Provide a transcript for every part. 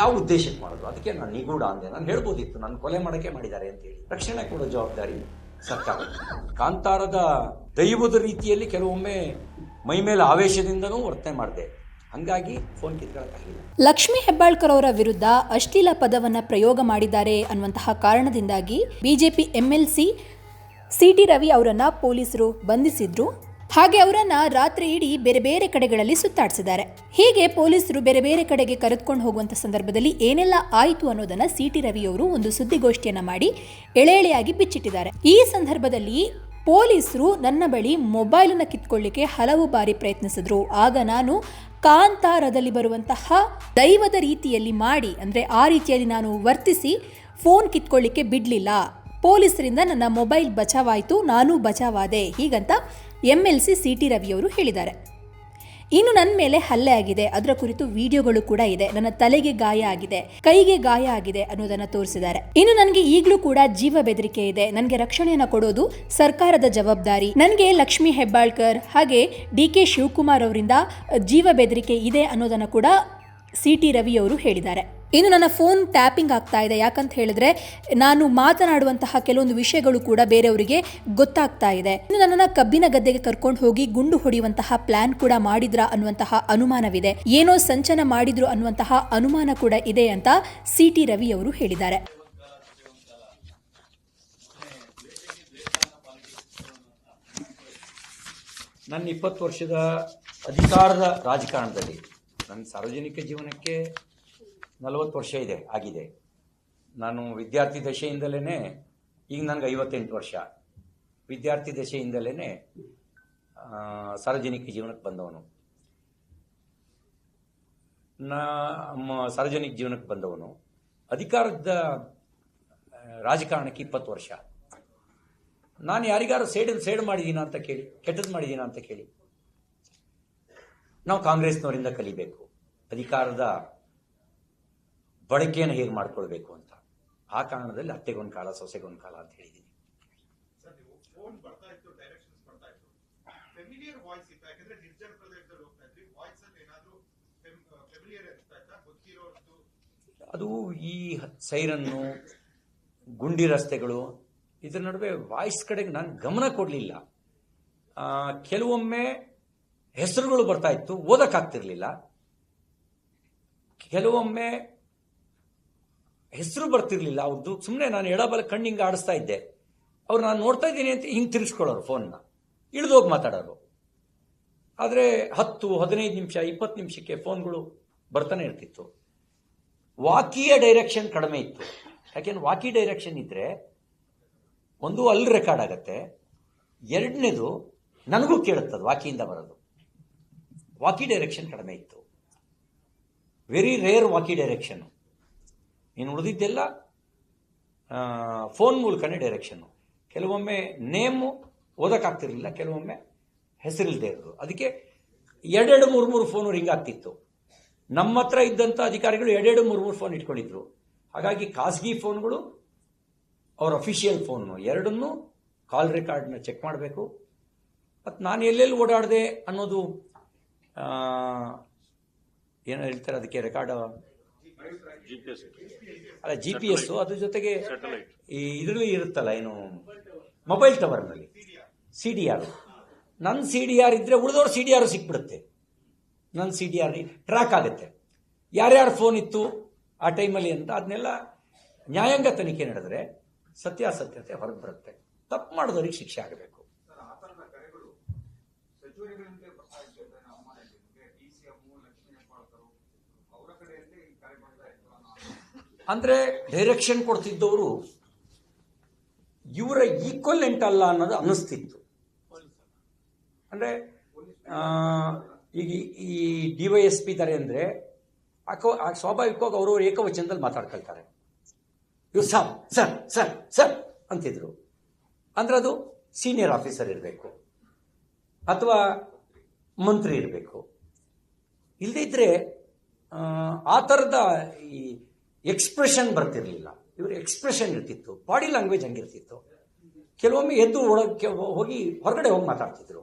ಯಾವ ಉದ್ದೇಶಕ್ಕೆ ಮಾಡೋದು ಅದಕ್ಕೆ ನಾನು ನಿಗೂಢ ಅಂದೆ. ನಾನು ಹೇಳ್ಬೋದಿತ್ತು, ನಾನು ಕೊಲೆ ಮಾಡೋಕೆ ಮಾಡಿದ್ದಾರೆ ಅಂತ ಹೇಳಿ. ರಕ್ಷಣೆ ಕೊಡೋ ಜವಾಬ್ದಾರಿ ಸರ್ಕಾರ. ಕಾಂತಾರದ ದೈವದ ರೀತಿಯಲ್ಲಿ ಕೆಲವೊಮ್ಮೆ ಮೈ ಮೇಲೆ ಆವೇಶದಿಂದನೂ ವರ್ತನೆ ಮಾಡಿದೆ. ಹಂಗಾಗಿ ಫೋನ್ ಕಿತ್ಕೊಳ್ಳೋಕ್ಕಾಗಿಲ್ಲ ಲಕ್ಷ್ಮಿ ಹೆಬ್ಬಾಳ್ಕರ್ ಅವರ ವಿರುದ್ಧ ಅಶ್ಲೀಲ ಪದವನ್ನ ಪ್ರಯೋಗ ಮಾಡಿದ್ದಾರೆ ಅನ್ನುವಂತಹ ಕಾರಣದಿಂದಾಗಿ ಬಿಜೆಪಿ ಎಂಎಲ್ಸಿ ಸಿಟಿ ರವಿ ಅವರನ್ನು ಪೊಲೀಸರು ಬಂಧಿಸಿದ್ರು. ಹಾಗೆ ಅವರನ್ನ ರಾತ್ರಿ ಇಡೀ ಬೇರೆ ಬೇರೆ ಕಡೆಗಳಲ್ಲಿ ಸುತ್ತಾಡಿಸಿದ್ದಾರೆ. ಹೀಗೆ ಪೊಲೀಸರು ಬೇರೆ ಬೇರೆ ಕಡೆಗೆ ಕರೆದುಕೊಂಡು ಹೋಗುವಂತ ಸಂದರ್ಭದಲ್ಲಿ ಏನೆಲ್ಲ ಆಯಿತು ಅನ್ನೋದನ್ನ ಸಿಟಿ ರವಿ ಅವರು ಒಂದು ಸುದ್ದಿಗೋಷ್ಠಿಯನ್ನು ಮಾಡಿ ಎಳೆ ಎಳೆಯಾಗಿ ಬಿಚ್ಚಿಟ್ಟಿದ್ದಾರೆ. ಈ ಸಂದರ್ಭದಲ್ಲಿ ಪೊಲೀಸರು ನನ್ನ ಬಳಿ ಮೊಬೈಲನ್ನು ಕಿತ್ಕೊಳ್ಳಿಕ್ಕೆ ಹಲವು ಬಾರಿ ಪ್ರಯತ್ನಿಸಿದ್ರು. ಆಗ ನಾನು ಕಾಂತಾರದಲ್ಲಿ ಬರುವಂತಹ ದೈವದ ರೀತಿಯಲ್ಲಿ ಮಾಡಿ, ಅಂದರೆ ಆ ರೀತಿಯಲ್ಲಿ ನಾನು ವರ್ತಿಸಿ, ಫೋನ್ ಕಿತ್ಕೊಳ್ಳಿಕ್ಕೆ ಬಿಡಲಿಲ್ಲ. ಪೊಲೀಸರಿಂದ ನನ್ನ ಮೊಬೈಲ್ ಬಚಾವಾಯಿತು, ನಾನು ಬಚಾವಾದೆ, ಹೀಗಂತ M L C C T ರವಿಯವರು ಹೇಳಿದ್ದಾರೆ. ಇನ್ನು ನನ್ನ ಮೇಲೆ ಹಲ್ಲೆ ಆಗಿದೆ, ಅದರ ಕುರಿತು ವಿಡಿಯೋಗಳು ಕೂಡ ಇದೆ, ನನ್ನ ತಲೆಗೆ ಗಾಯ ಆಗಿದೆ, ಕೈಗೆ ಗಾಯ ಆಗಿದೆ ಅನ್ನೋದನ್ನು ತೋರಿಸಿದ್ದಾರೆ. ಇನ್ನು ನನಗೆ ಈಗಲೂ ಕೂಡ ಜೀವ ಬೆದರಿಕೆ ಇದೆ, ನನಗೆ ರಕ್ಷಣೆಯನ್ನು ಕೊಡೋದು ಸರ್ಕಾರದ ಜವಾಬ್ದಾರಿ. ನನಗೆ ಲಕ್ಷ್ಮಿ ಹೆಬ್ಬಾಳ್ಕರ್ ಹಾಗೆ ಡಿ ಕೆ ಶಿವಕುಮಾರ್ ಅವರಿಂದ ಜೀವ ಬೆದರಿಕೆ ಇದೆ ಅನ್ನೋದನ್ನು ಕೂಡ ಸಿ ಟಿ ರವಿಯವರು ಹೇಳಿದ್ದಾರೆ. ಇನ್ನು ನನ್ನ ಫೋನ್ ಟ್ಯಾಪಿಂಗ್ ಆಗ್ತಾ ಇದೆ. ಯಾಕಂತ ಹೇಳಿದ್ರೆ ನಾನು ಮಾತನಾಡುವಂತಹ ಕೆಲವೊಂದು ವಿಷಯಗಳು ಕೂಡ ಬೇರೆಯವರಿಗೆ ಗೊತ್ತಾಗ್ತಾ ಇದೆ. ಇನ್ನು ನನ್ನನ್ನ ಕಬ್ಬಿನ ಗದ್ದೆಗೆ ಕರ್ಕೊಂಡು ಹೋಗಿ ಗುಂಡು ಹೊಡೆಯುವಂತಹ ಪ್ಲಾನ್ ಕೂಡ ಮಾಡಿದ್ರ ಅನ್ನುವಂತಹ ಅನುಮಾನವಿದೆ. ಏನೋ ಸಂಚನ ಮಾಡಿದ್ರು ಅನ್ನುವಂತಹ ಅನುಮಾನ ಕೂಡ ಇದೆ ಅಂತ ಸಿ ಟಿ ರವಿ ಅವರು ಹೇಳಿದ್ದಾರೆ. ನನ್ನ ಇಪ್ಪತ್ತು ವರ್ಷದ ಅಧಿಕಾರದ ರಾಜಕಾರಣದಲ್ಲಿ, ನನ್ನ ಸಾರ್ವಜನಿಕ ಜೀವನಕ್ಕೆ ನಲವತ್ತು ವರ್ಷ ಇದೆ, ಆಗಿದೆ. ನಾನು ವಿದ್ಯಾರ್ಥಿ ದಶೆಯಿಂದಲೇ ಈಗ ನನಗೆ ಐವತ್ತೆಂಟು ವರ್ಷ. ವಿದ್ಯಾರ್ಥಿ ದಶೆಯಿಂದಲೇ ಸಾರ್ವಜನಿಕ ಜೀವನಕ್ಕೆ ಬಂದವನು. ನಮ್ಮ ಸಾರ್ವಜನಿಕ ಜೀವನಕ್ಕೆ ಬಂದವನು. ಅಧಿಕಾರದ, ರಾಜಕಾರಣಕ್ಕೆ ಇಪ್ಪತ್ತು ವರ್ಷ. ನಾನು ಯಾರಿಗಾರು ಸೇಡ್ ಸೇಡ್ ಮಾಡಿದ್ದೀನ ಅಂತ ಕೇಳಿ, ಕೆಟ್ಟದ್ದು ಮಾಡಿದ್ದೀನ ಅಂತ ಕೇಳಿ, ನಾವು ಕಾಂಗ್ರೆಸ್ನವರಿಂದ ಕಲಿಬೇಕು. ಅಧಿಕಾರದ ಬಳಕೆಯನ್ನು ಹೇಗೆ ಮಾಡ್ಕೊಳ್ಬೇಕು ಅಂತ. ಆ ಕಾರಣದಲ್ಲಿ ಅತ್ತೆಗೊಂದು ಕಾಲ ಸೊಸೆಗೊಂದು ಕಾಲ ಅಂತ ಹೇಳಿದ್ದೀನಿ. ಅದು ಈ ಸೈರನ್ನು ಗುಂಡಿ ರಸ್ತೆಗಳು ಇದರ ನಡುವೆ ವಾಯ್ಸ್ ಕಡೆಗೆ ನಾನು ಗಮನ ಕೊಡಲಿಲ್ಲ. ಕೆಲವೊಮ್ಮೆ ಹೆಸರುಗಳು ಬರ್ತಾ ಇತ್ತು ಓದಕ್ಕಾಗ್ತಿರ್ಲಿಲ್ಲ. ಕೆಲವೊಮ್ಮೆ ಹೆಸರು ಬರ್ತಿರ್ಲಿಲ್ಲ ಅವ್ರದ್ದು ಸುಮ್ಮನೆ ನಾನು ಎಡಬಲ ಹಿಂಗೆ ಆಡಿಸ್ತಾ ಇದ್ದೆ. ಅವ್ರು ನಾನು ನೋಡ್ತಾ ಇದ್ದೀನಿ ಅಂತ ಹಿಂಗೆ ತಿರ್ಸ್ಕೊಳ್ಳೋರು ಫೋನ್ನ. ಇಳಿದೋಗಿ ಮಾತಾಡೋರು. ಆದರೆ ಹತ್ತು, ಹದಿನೈದು ನಿಮಿಷ, ಇಪ್ಪತ್ತು ನಿಮಿಷಕ್ಕೆ ಫೋನ್ಗಳು ಬರ್ತಾನೆ ಇರ್ತಿತ್ತು. ವಾಕಿಯ ಡೈರೆಕ್ಷನ್ ಕಡಿಮೆ ಇತ್ತು. ಯಾಕೆಂದ್ರೆ ವಾಕಿ ಡೈರೆಕ್ಷನ್ ಇದ್ರೆ ಒಂದು ಅಲ್ಲಿ ರೆಕಾರ್ಡ್ ಆಗತ್ತೆ. ಎರಡನೇದು ನನಗೂ ಕೇಳುತ್ತದೆ ವಾಕಿಯಿಂದ ಬರೋದು. ವಾಕಿ ಡೈರೆಕ್ಷನ್ ಕಡಿಮೆ ಇತ್ತು. Very rare walkie direction. ಇನ್ನು ಉಳಿದಿದ್ದೆಲ್ಲ ಫೋನ್ ಮೂಲಕನೇ ಡೈರೆಕ್ಷನ್ನು ಕೆಲವೊಮ್ಮೆ ನೇಮು ಓದೋಕ್ಕಾಗ್ತಿರಲಿಲ್ಲ, ಕೆಲವೊಮ್ಮೆ ಹೆಸರಿಲ್ಲದೆ ಇರೋದು. ಅದಕ್ಕೆ ಎರಡೆರಡು ಮೂರು ಮೂರು ಫೋನು ರಿಂಗ್ ಆಗ್ತಿತ್ತು. ನಮ್ಮ ಹತ್ರ ಇದ್ದಂಥ ಅಧಿಕಾರಿಗಳು ಎರಡೆರಡು ಮೂರು ಮೂರು ಫೋನ್ ಇಟ್ಕೊಂಡಿದ್ರು. ಹಾಗಾಗಿ ಖಾಸಗಿ ಫೋನ್ಗಳು ಅವ್ರ ಅಫಿಷಿಯಲ್ ಫೋನು ಎರಡನ್ನೂ ಕಾಲ್ ರೆಕಾರ್ಡ್ನ ಚೆಕ್ ಮಾಡಬೇಕು. ಮತ್ತು ನಾನು ಎಲ್ಲೆಲ್ಲಿ ಓಡಾಡಿದೆ ಅನ್ನೋದು ಏನೋ ಹೇಳ್ತಾರೆ ಅದಕ್ಕೆ ರೆಕಾರ್ಡ್ ಅಲ್ಲ ಜಿ ಪಿ ಎಸ್ ಅದ್ರ ಜೊತೆಗೆ ಈ ಇದರಲ್ಲಿ ಇರುತ್ತಲ್ಲ ಏನು? ಮೊಬೈಲ್ ಟವರ್ನಲ್ಲಿ ಸಿ ಡಿ ಆರ್ ನನ್ನ ಸಿ ಡಿ ಆರ್ ಇದ್ರೆ ಉಳಿದವ್ರ ಸಿ ಡಿ ಆರ್ ಸಿಕ್ಬಿಡುತ್ತೆ. ನನ್ನ ಸಿ ಡಿ ಆರ್ ಟ್ರ್ಯಾಕ್ ಆಗುತ್ತೆ. ಯಾರ್ಯಾರು ಫೋನ್ ಇತ್ತು ಆ ಟೈಮಲ್ಲಿ ಅಂತ ಅದನ್ನೆಲ್ಲ ನ್ಯಾಯಾಂಗ ತನಿಖೆ ನಡೆದ್ರೆ ಸತ್ಯಾಸತ್ಯತೆ ಹೊರಗೆ ಬರುತ್ತೆ. ತಪ್ಪು ಮಾಡಿದವ್ರಿಗೆ ಶಿಕ್ಷೆ ಆಗಬೇಕು ಸರ್ ಆ ತರದ ಕರೆಗಳು ಸಚಿವರುಗಳಿಂದ ಬರ್ತಾ ಇತ್ತು ಅಂತ ನಾವು ಅವಮಾನ ಇದೆ ನಿಮಗೆ ಡಿ ಸಿ ಎಂ ಲಕ್ಷ್ಮೀ ಹೆಬ್ಬಾಳ್ಕರು ಅವರ ಕಡೆಯಲ್ಲಿ ಈ ಕರೆ ಬರ್ತಾ ಇತ್ತು ಅನ್ನೋ ಅಂದ್ರೆ ಡೈರೆಕ್ಷನ್ ಕೊಡ್ತಿದ್ದವರು ಇವರ ಈಕ್ವಲೆಂಟ್ ಅಲ್ಲ ಅನ್ನೋದು ಅನ್ನಿಸ್ತಿತ್ತು. ಅಂದ್ರೆ ಈಗ ಈ- ಡಿ ವೈ ಎಸ್ ಪಿ ಇದ್ದಾರೆ ಅಂದ್ರೆ ಸ್ವಾಭಾವಿಕವಾಗಿ ಅವರು ಏಕವಚನದಲ್ಲಿ ಮಾತಾಡ್ಕೊಳ್ತಾರೆ. ಇವ್ರು ಸರ್ ಸರ್ ಸರ್ ಸರ್ ಅಂತಿದ್ರು. ಅಂದ್ರೆ ಅದು ಸೀನಿಯರ್ ಆಫೀಸರ್ ಇರಬೇಕು. ಅಥವಾ ಮಂತ್ರಿ ಇರಬೇಕು. ಇಲ್ಲದಿದ್ದರೆ ಆ ಥರದ ಈ ಎಕ್ಸ್ಪ್ರೆಷನ್ ಬರ್ತಿರಲಿಲ್ಲ. ಇವ್ರ ಎಕ್ಸ್ಪ್ರೆಷನ್ ಇರ್ತಿತ್ತು. ಬಾಡಿ ಲ್ಯಾಂಗ್ವೇಜ್ ಹಂಗಿರ್ತಿತ್ತು. ಕೆಲವೊಮ್ಮೆ ಎದ್ದು ಒಳಗೆ ಹೋಗಿ ಹೊರಗಡೆ ಹೋಗಿ ಮಾತಾಡ್ತಿದ್ರು.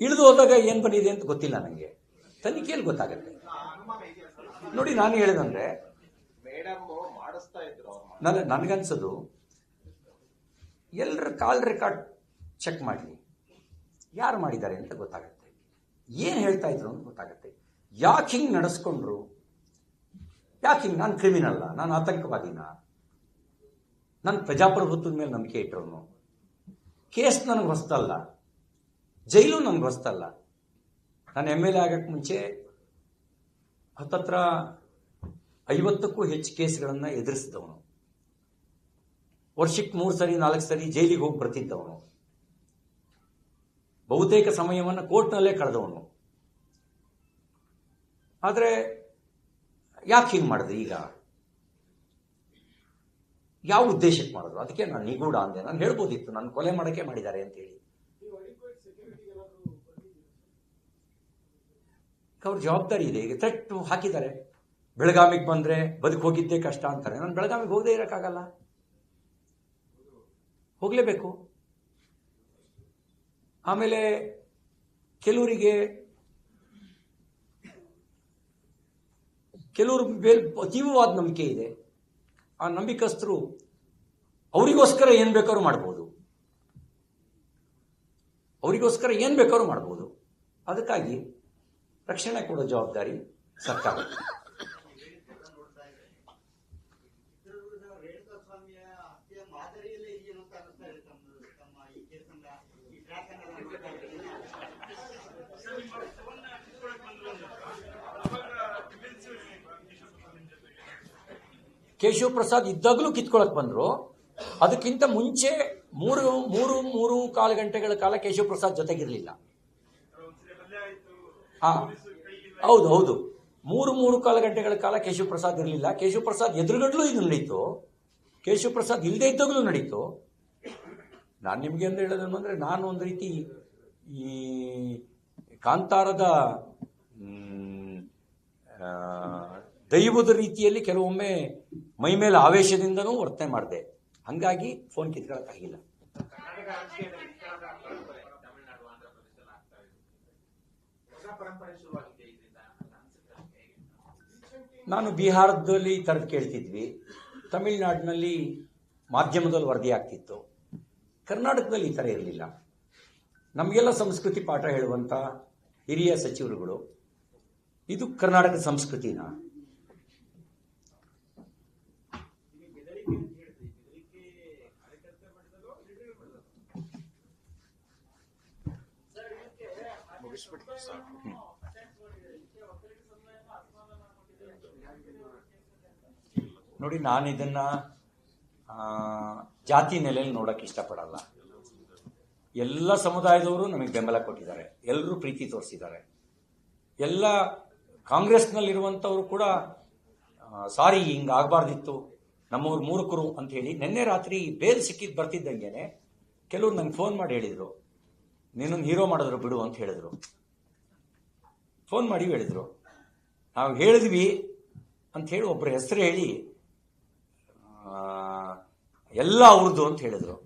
ಇಳಿದು ಹೋದಾಗ ಏನು ಬಂದಿದೆ ಅಂತ ಗೊತ್ತಿಲ್ಲ ನನಗೆ ತನಿಖೆಯಲ್ಲಿ ಗೊತ್ತಾಗತ್ತೆ. ನೋಡಿ, ನಾನು ಹೇಳಿದಂದ್ರೆ, ನನ್ನ, ನನಗನ್ಸೋದು ಎಲ್ಲರ ಕಾಲ್ ರೆಕಾರ್ಡ್ ಚೆಕ್ ಮಾಡಲಿ. ಯಾರು ಮಾಡಿದ್ದಾರೆ ಅಂತ ಗೊತ್ತಾಗತ್ತೆ. ಏನು ಹೇಳ್ತಾ ಇದ್ರು ಅಂತ ಗೊತ್ತಾಗುತ್ತೆ. ಯಾಕೆ ಹಿಂಗೆ ನಡೆಸ್ಕೊಂಡ್ರು? ಯಾಕೆ ಹಿಂಗೆ ನಾನು ಕ್ರಿಮಿನಲ್ಲ ನಾನು ಆತಂಕವಾದಿನ? ನಾನು ಪ್ರಜಾಪ್ರಭುತ್ವದ ಮೇಲೆ ನಂಬಿಕೆ ಇಟ್ಟರು ಕೇಸ್ ನನಗೆ ಹೊಸ್ತಲ್ಲ. ಜೈಲು ನನಗೆ ಹೊಸ್ತಲ್ಲ. ನಾನು ಎಂ ಎಲ್ ಎ ಆಗಕ್ಕೆ ಮುಂಚೆ ಹತ್ತತ್ರ ಐವತ್ತಕ್ಕೂ ಹೆಚ್ಚು ಕೇಸ್ಗಳನ್ನು ಎದುರಿಸಿದವನು. ವರ್ಷಕ್ಕೆ ಮೂರು ಸರಿ, ನಾಲ್ಕು ಸರಿ ಜೈಲಿಗೆ ಹೋಗಿ ಬರ್ತಿದ್ದವನು. ಬಹುತೇಕ ಸಮಯವನ್ನು ಕೋರ್ಟ್ನಲ್ಲೇ ಕಳೆದವನು. ಆದರೆ ಯಾಕೆ ಹಿಂಗೆ ಮಾಡಿದ್ರು ಈಗ? ಯಾವ ಉದ್ದೇಶಕ್ಕೆ ಮಾಡಿದ್ರು? ಅದಕ್ಕೆ ನಾನು ನಿಗೂಢ ಅಂದೆ. ನಾನು ಹೇಳ್ಬೋದಿತ್ತು. ನಾನು ಕೊಲೆ ಮಾಡೋಕ್ಕೆ ಮಾಡಿದ್ದಾರೆ ಅಂತ ಹೇಳಿ. ಅವ್ರ ಜವಾಬ್ದಾರಿ ಇದೆ. ಈಗ ಥ್ರೆಟ್ ಹಾಕಿದ್ದಾರೆ. ಬೆಳಗಾವಿಗೆ ಬಂದರೆ ಬದುಕು ಹೋಗಿದ್ದೇ ಕಷ್ಟ ಅಂತಾರೆ. ನಾನು ಬೆಳಗಾವಿಗೆ ಹೋಗದೇ ಇರೋಕ್ಕಾಗಲ್ಲ. ಹೋಗಲೇಬೇಕು. ಆಮೇಲೆ ಕೆಲವರಿಗೆ, ಕೆಲವರು ಮೇಲೆ ತೀವ್ರವಾದ ನಂಬಿಕೆ ಇದೆ. ಆ ನಂಬಿಕಸ್ಥರು ಅವರಿಗೋಸ್ಕರ ಏನು ಬೇಕಾದ್ರೂ ಮಾಡ್ಬೋದು. ಅವರಿಗೋಸ್ಕರ ಏನು ಬೇಕಾದ್ರೂ ಮಾಡ್ಬೋದು. ಅದಕ್ಕಾಗಿ ರಕ್ಷಣೆ ಕೊಡೋ ಜವಾಬ್ದಾರಿ ಸರ್ಕಾರ ರೇಣುಕಾ ಸ್ವಾಮಿಯ ಹತ್ಯೆ ಮಾದರಿಯಲ್ಲೇ ಇದೆಯೇನೋ ಅಂತ ಅನಿಸ್ತಾ ಇದೆ ತಮ್ಮ ತಮ್ಮ ಈ ಕೇಸನ್ನ ಈ ಟ್ರ್ಯಾಕ್ ಅನ್ನ ನೋಡ್ತಾ ಇದ್ರೆ. ಕೇಶವ ಪ್ರಸಾದ್ ಇದ್ದಾಗಲೂ ಕಿತ್ಕೊಳಕ್ ಬಂದ್ರು. ಅದಕ್ಕಿಂತ ಮುಂಚೆ ಮೂರು ಮೂರು ಮೂರು ಕಾಲು ಗಂಟೆಗಳ ಕಾಲ ಕೇಶವ ಪ್ರಸಾದ್ ಜೊತೆಗಿರಲಿಲ್ಲ. ಹಾ, ಹೌದು ಹೌದು. ಮೂರು ಮೂರು ಕಾಲು ಗಂಟೆಗಳ ಕಾಲ ಕೇಶವ ಪ್ರಸಾದ್ ಇರಲಿಲ್ಲ. ಕೇಶವ ಪ್ರಸಾದ್ ಎದುರುಗಡ್ಲೂ ಇದು ನಡೀತು. ಕೇಶವ ಪ್ರಸಾದ್ ಇಲ್ಲದೆ ಇದ್ದಾಗಲೂ ನಡೀತು. ನಾನು ನಿಮಗೆ ಅಂತ ಹೇಳೋದು ಅಂದ್ರೆ, ನಾನು ಒಂದು ರೀತಿ ಈ ಕಾಂತಾರದ ದೈವದ ರೀತಿಯಲ್ಲಿ ಕೆಲವೊಮ್ಮೆ ಮೈ ಮೇಲೆ ಆವೇಶದಿಂದನೂ ವರ್ತನೆ ಮಾಡಿದೆ. ಹಂಗಾಗಿ ಫೋನ್ ಕಿತ್ಕೊಳ್ಳೋಕ್ಕಾಗಿಲ್ಲ ನಾನು ಬಿಹಾರದಲ್ಲಿ ಈ ಥರದ್ದು ಕೇಳ್ತಿದ್ವಿ. ತಮಿಳುನಾಡಿನಲ್ಲಿ ಮಾಧ್ಯಮದಲ್ಲಿ ವರದಿ ಆಗ್ತಿತ್ತು. ಕರ್ನಾಟಕದಲ್ಲಿ ಈ ಥರ ಇರಲಿಲ್ಲ. ನಮಗೆಲ್ಲ ಸಂಸ್ಕೃತಿ ಪಾಠ ಹೇಳುವಂಥ ಹಿರಿಯ ಸಚಿವರುಗಳು, ಇದು ಕರ್ನಾಟಕ ಸಂಸ್ಕೃತಿನ? ನೋಡಿ, ನಾನು ಇದನ್ನ ಜಾತಿ ನೆಲೆಯಲ್ಲಿ ನೋಡಕ್ಕೆ ಇಷ್ಟಪಡಲ್ಲ. ಎಲ್ಲ ಸಮುದಾಯದವರು ನಮಗೆ ಬೆಂಬಲ ಕೊಟ್ಟಿದ್ದಾರೆ. ಎಲ್ಲರೂ ಪ್ರೀತಿ ತೋರಿಸಿದ್ದಾರೆ. ಎಲ್ಲ ಕಾಂಗ್ರೆಸ್ನಲ್ಲಿರುವಂಥವ್ರು ಕೂಡ ಸಾರಿ ಹಿಂಗೆ ಆಗಬಾರ್ದಿತ್ತು, ನಮ್ಮವ್ರು ಮೂರ್ಖರು ಅಂತ ಹೇಳಿ ನಿನ್ನೆ ರಾತ್ರಿ ಬೇಲ್ ಸಿಕ್ಕಿದ್ದು ಬರ್ತಿದ್ದಂಗೆನೆ ಕೆಲವ್ರು ನಂಗೆ ಫೋನ್ ಮಾಡಿ ಹೇಳಿದರು. ನೀನೊಂದು ಹೀರೋ ಮಾಡಿದ್ರು ಬಿಡು ಅಂತ ಹೇಳಿದರು. ಫೋನ್ ಮಾಡಿ ಹೇಳಿದರು. ನಾವು ಹೇಳಿದ್ವಿ ಅಂತ ಹೇಳಿ ಒಬ್ಬರ ಹೆಸರು ಹೇಳಿ ಎಲ್ಲ ಅವ್ರದ್ದು ಅಂತ ಹೇಳಿದರು.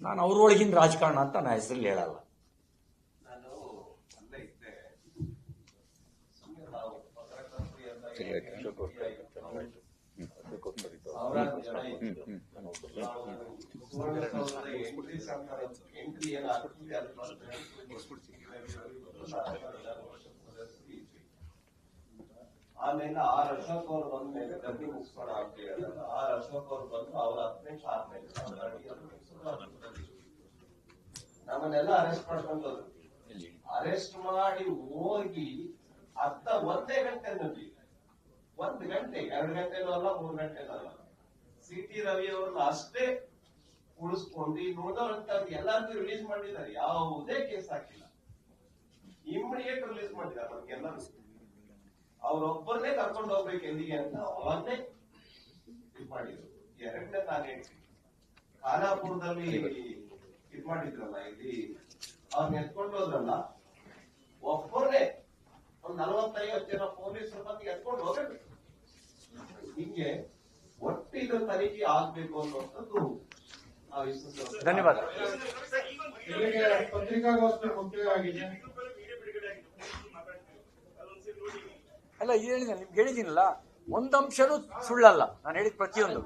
ನಾನು ಅವ್ರೊಳಗಿನ ರಾಜಕಾರಣ ಅಂತ ನಾ ಹೆಸರಲ್ಲಿ ಹೇಳಲ್ಲ. ನಾನು ಅಲ್ಲೇ ಇದ್ದೆ ಸುಮ್ಮನೆ ನಾವು ಪತ್ರಕರ್ತರು ಎಲ್ಲ ಸಾವಿರಾರು ಜನ ಇದ್ರು. ನಾವು ಸುವರ್ಣಸೌಧದ ಎಂಟ್ರಿ ಸರ್ಕಾರ ಎಂಟ್ರಿ ಏನಾಗ್ತದೆ ಅದು ಬಂದ್ರೆ ಆಮೇಲೆ ಆರ್ ಅಶೋಕ್ ಅವ್ರು ಬಂದ ಮೇಲೆ ಗದ್ದೆ ಮುಗಿಸ್ಕೊಂಡು ಅಂತ ಆರ್ ಅಶೋಕ್ ಅವ್ರು ಬಂದು ಅವ್ರ ಹತ್ತು ನಿಮಿಷ ಆದ್ಮೇಲೆ ನಮ್ಮನ್ನೆಲ್ಲ ಅರೆಸ್ಟ್ ಮಾಡ್ಕೊಂಡು ಅರೆಸ್ಟ್ ಮಾಡಿ ಹೋಗಿ ಅರ್ಧ ಒಂದೇ ಗಂಟೆನಲ್ಲಿ, ಒಂದ್ ಗಂಟೆ, ಎರಡು ಗಂಟೆನೂ ಅಲ್ಲ, ಮೂರು ಗಂಟೆನೂ ಅಲ್ಲ. ಸಿ ಟಿ ರವಿ ಅವ್ರನ್ನ ಅಷ್ಟೇ ಉಳಿಸ್ಕೊಂಡು ಈಗ ನೋಡೋರಂತ ಎಲ್ಲರಿಗೂ ರಿಲೀಸ್ ಮಾಡಿದ್ದಾರೆ. ಯಾವುದೇ ಕೇಸ್ ಹಾಕಿಲ್ಲ. ಇಮಿಡಿಯೇಟ್ ರಿಲೀಸ್ ಮಾಡಿದ್ದಾರೆ ನಮ್ಗೆಲ್ಲರೂ ಅವ್ರೊಬ್ಬರನ್ನೇ ಕರ್ಕೊಂಡು ಹೋಗ್ಬೇಕು ಎಲ್ಲಿಗೆ ಅಂತ ಅವನ್ನೇ ಇದು ಮಾಡಿದ್ರು. ಎರಡನೇ ಹೇಳ್ತೀನಿ ಖಾನಾಪುರದಲ್ಲಿ ಇದ್ ಮಾಡಿದ್ರಲ್ಲ ಇಲ್ಲಿ. ಅವ್ರನ್ನ ಎತ್ಕೊಂಡು ಹೋದ್ರಲ್ಲ. ಒಬ್ಬರನ್ನೇ ಒಂದ್ ನಲವತ್ತೈವತ್ತು ಜನ ಪೊಲೀಸರು ಬಂದು ಎತ್ಕೊಂಡು ಹೋಗಬೇಕು. ಹಿಂಗೆ ಇದು ತನಿಖೆ ಆಗ್ಬೇಕು ಅನ್ನುವಂಥದ್ದು ಧನ್ಯವಾದ. ಅಲ್ಲ ಹೇಳಿದ್ದೀನಿ ನಿಮ್ಗೆ ಹೇಳಿದ್ದೀನಲ್ಲ ಒಂದಂಶನೂ ಸುಳ್ಳಲ್ಲ. ನಾನು ಹೇಳಿದ ಪ್ರತಿಯೊಂದು.